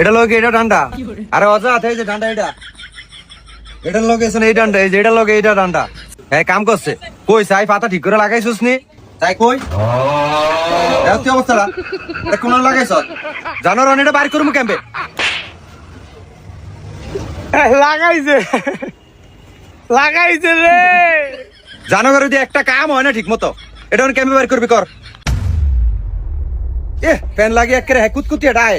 এটা লোক এটা ডান্ডা। আরে অজা আছে এই যে ডান্ডা এটা। এটার লোক এসে এই ডান্ডা এই যে এটার লোক এইটা ডান্ডা। হ্যাঁ কাম করছে। কই সাই পাতা ঠিক করে লাগাইছিস নি? তাই কই? কি অবস্থা কোন লাগাইছ জানো রন এটা বাইর করব ক্যাম্পে লাগাইছে। লাগাইছে রে। জানো যদি একটা কাম হয় না ঠিক মতো এটা ক্যাম্পে বাইর করবি কর। এ ফ্যান লাগিয়ে একেবারে হ্যাঁ কুতকুতিয়ে ডায়।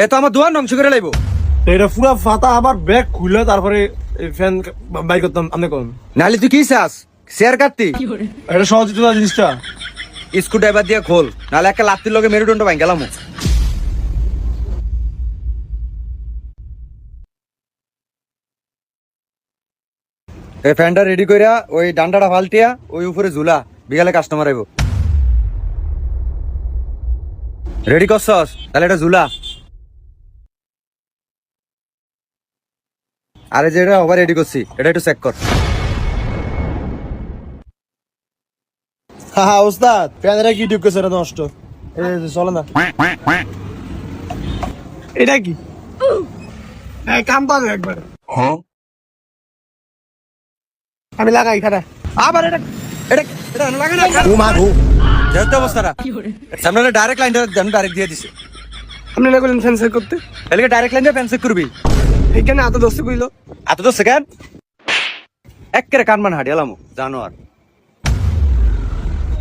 এ তো আমার দোয়ার ধ্বংস করে লাইবো। এটা পুরা ফাতা আবার ব্যাগ খুলে তারপরে ফ্যান বাই করতাম আপনি কোন? নাহলে তুই কি চাস? শেয়ার কাটতি? এটা সহজ না জিনিসটা। স্ক্রু ড্রাইভার দিয়ে খোল নাহলে একটা লাত্তির লগে মেরুদণ্ড ভাঙ গেলাম। এই ফ্যানটা রেডি কইরা ওই ডান্ডাটা ফালটিয়া ওই উপরে ঝুলা বিকালে কাস্টমার আইব। রেডি করছস? তাহলে এটা ঝুলা। আরে যেটা ওভার রেডি করছি এটা একটু চেক কর। হ্যাঁ হ্যাঁ ওস্তাদ ফ্যানেরা কি ঢুকে সেটা নষ্ট। চলে না। এটা কি? কাম পাবে একবার। আমি লাগাই খারা আবার এটা এটা এটা লাগে না? ও মা গো যেহেতু অবস্থাটা সামনে ডাইরেক্ট লাইনটা ডাইরেক্ট দিয়ে দিছে। আপনি করতে? ডাইরেক্ট লাইন দিয়ে ফ্যান্সে করবি? এখানে এত দোস্ত কইলো? এত তো সেকেন্ড একেরে কানমান হাড়ি এলাম জানোয়ার।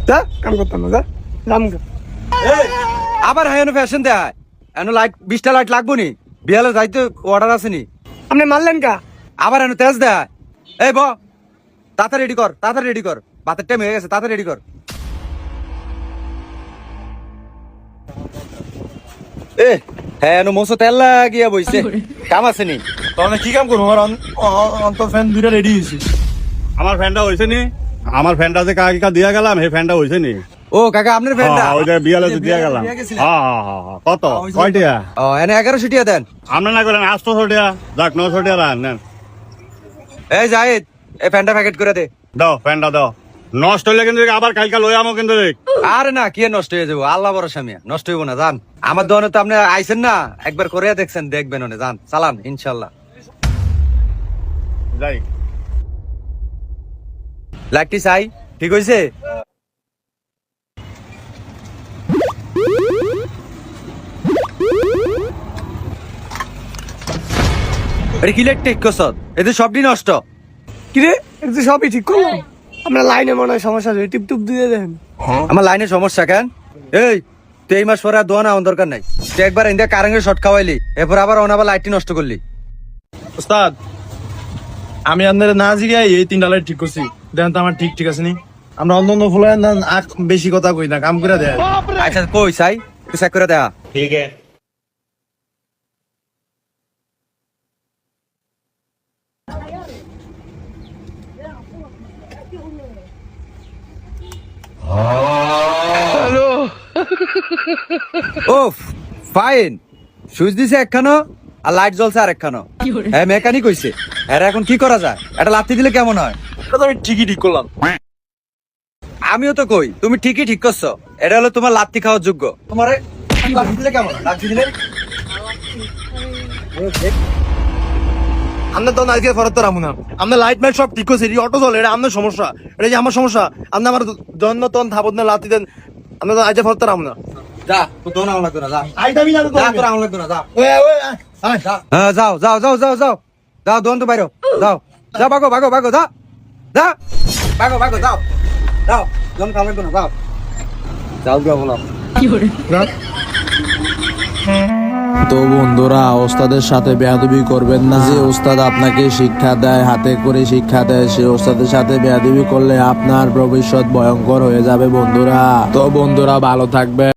যা কাম করতাম না যা। নাম আবার হাই ফ্যাশন দেয় এন লাইট বিশটা লাইট লাগবো নি? বিয়ালে যাইতে অর্ডার আছে নি? আপনি মারলেন কা? আবার এন তেজ দেয় এই ব তাড়াতাড়ি রেডি কর তাড়াতাড়ি রেডি কর। বাতের টাইম হয়ে গেছে তাড়াতাড়ি রেডি কর। এ হ্যাঁ এনো মোসো তেল লাগিয়া বইছে। কাম আছে নি? তাহলে কি কাম করব? আমার অন্তর ফ্যান দুইটা রেডি হয়েছে। আমার ফ্যানটা হয়েছে নি? আমার ফ্যানটা যে কাকা দিয়া গেলাম সেই ফ্যানটা হয়েছে নি? ও কাকা আপনার হ্যাঁ, ওই যে বিয়ালে দিয়া গেলাম? হ্যাঁ হ্যাঁ হ্যাঁ হ্যাঁ। কত? কয়টিয়া ও এনে এগারোশো টিয়া দেন। আমরা না করেন আটশো ছটিয়া যাক নশো টিয়া রান নেন। এই জাহিদ এই ফ্যানটা প্যাকেট করে দে। দাও ফ্যানটা দাও। নষ্ট হইলে কিন্তু আবার কালকে লই আমো কিন্তু আরে না কি নষ্ট হয়ে যাব? আল্লাহ ভরসা মিয়া নষ্ট হইব না জান। আমার দোকানে তো আপনি আইছেন না? একবার করে দেখছেন দেখবেন ওনে জান। চালান ইনশাল্লাহ যাই। লাইটটি চাই? ঠিক হইছে? আরে কি লাইট টেক করছত এতে সবটি নষ্ট। কিরে এটা তো সবই ঠিক করলাম। আমরা লাইনে মনে হয় সমস্যা আছে। টিপ টুপ দিয়ে দেন। আমার লাইনে সমস্যা কেন? এই তুই এই মাস পরে আর দোয়া না আমার দরকার নাই। তুই একবার ইন্ডিয়া কারেন্টের শর্ট খাওয়াইলি এরপর আবার অনাবার লাইটটি নষ্ট করলি। ওস্তাদ আমি আপনার না জিগাই এই তিনটা লাইট ঠিক করছি। দেখেন তো আমার ঠিক ঠিক আছে নি। আমরা অন্য অন্য ফুলে না আখ বেশি কথা কই না কাম করে দেয়। আচ্ছা কই চাই? একটু চেক করে দেখা ঠিক আছে। ও ফাইন সুইচ দিছে একখানো আর লাইট জ্বলছে আর একখানো হ্যাঁ মেকানিক হইছে। হ্যাঁ এখন কি করা যায়? এটা লাথি দিলে কেমন হয়? তো আমি ঠিকই ঠিক করলাম। আমিও তো কই তুমি ঠিকই ঠিক করছ। এটা হলো তোমার লাত্তি খাওয়ার যোগ্য। তোমার লাথি দিলে কেমন লাথি দিলে? আমরা তো আজকে ফরত রামু না। আমরা লাইট মাইট সব ঠিক করছি অটো চলে এটা আপনার সমস্যা। এটা যে আমার সমস্যা। আপনি আমার জন্য তন থাপত না লাতি দেন আমরা তো আজকে ফরত রামু না। যা তো দোন লাগবে না যা। আইতামি না তো যা তোর লাগবে না যা। ওই ওই যা। হ্যাঁ যাও যাও যাও যাও যাও। যাও দোন তো বাইরো। যাও। যাও ভাগো ভাগো ভাগো যা। যা। ভাগো ভাগো যাও। যাও দোন খাওয়া লাগবে যাও। যাও যাও বলো। তো বন্ধুরা, ওস্তাদের সাথে বেয়াদবি করবেন না। যে ওস্তাদ আপনাকে শিক্ষা দেয়, হাতে করে শিক্ষা দেয়, সে ওস্তাদের সাথে বেয়াদবি করলে আপনার ভবিষ্যৎ ভয়ঙ্কর হয়ে যাবে বন্ধুরা। তো বন্ধুরা, ভালো থাকবে